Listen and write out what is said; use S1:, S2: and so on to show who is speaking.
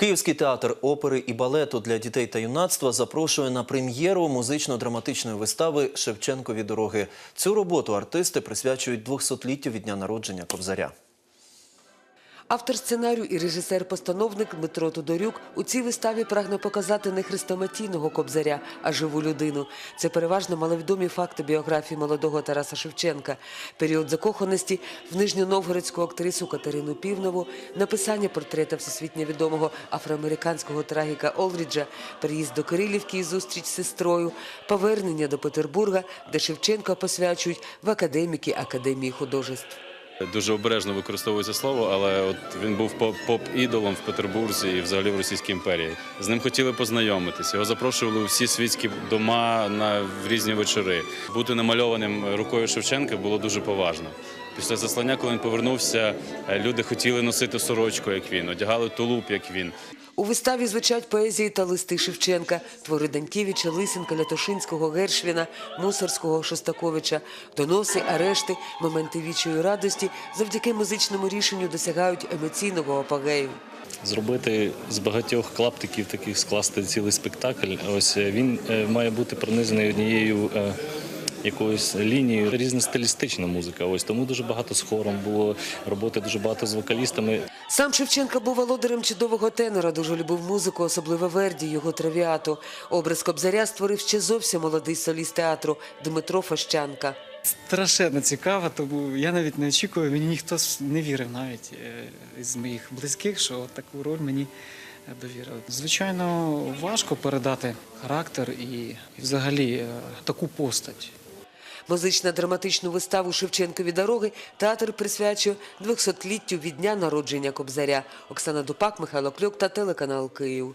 S1: Київський театр опери і балету для дітей та юнацтва запрошує на прем'єру музично-драматичної вистави Шевченкові дороги. Цю роботу артисти присвячують 200-літтю від дня народження Кобзаря.
S2: Автор сценарію і режисер-постановник Дмитро Тодорюк у цій виставі прагне показати не хрестоматійного кобзаря, а живу людину. Це переважно маловідомі факти біографії молодого Тараса Шевченка, період закоханості в нижньоновгородську актрису Катерину Півнову, написання портрета всесвітньо відомого афроамериканського трагіка Олріджа, переїзд до Кирилівки і зустріч з сестрою, повернення до Петербурга, де Шевченка посвячують в академіки Академії художеств.
S3: Дуже обережно використовується слово, але от він був поп- поп-ідолом в Петербурзі і взагалі в Російській імперії. З ним хотіли познайомитись. Його запрошували у всі світські дома на в різні вечори. Бути намальованим рукою Шевченка було дуже поважно. Після заслання, коли він повернувся, е, люди хотіли носити сорочку, як він, одягали тулуп, як він.
S2: У виставі звучать поезії та листи Шевченка, твори Даньківича, Лисенка, Лятошинського, Гершвіна, Мусорського, Шостаковича, доноси, арешти, моменти вічої радості завдяки музичному рішенню досягають емоційного апогею.
S4: зробити з багатьох клаптиків таких скласти цілий спектакль. Ось е, він е, має бути пронизаний однією. Якоюсь лінією різностилістична музика. Ось тому дуже багато з хором було роботи, дуже багато з вокалістами.
S2: Сам Шевченка був володарем чудового тенора, дуже любив музику, особливо Верді, його травіату. Образ Кобзаря створив ще зовсім молодий соліст театру Дмитро Фащанка.
S5: Страшенно цікаво, тому я навіть не очікую, мені ніхто не вірив навіть е, із моїх близьких, що таку роль мені е, довірили. Звичайно, важко передати характер і, і взагалі е, таку постать.
S2: Музично-драматичну виставу Шевченкові дороги театр присвячує 200-літтю від дня народження Кобзаря. Оксана Дупак, Михайло Клюк та телеканал Київ.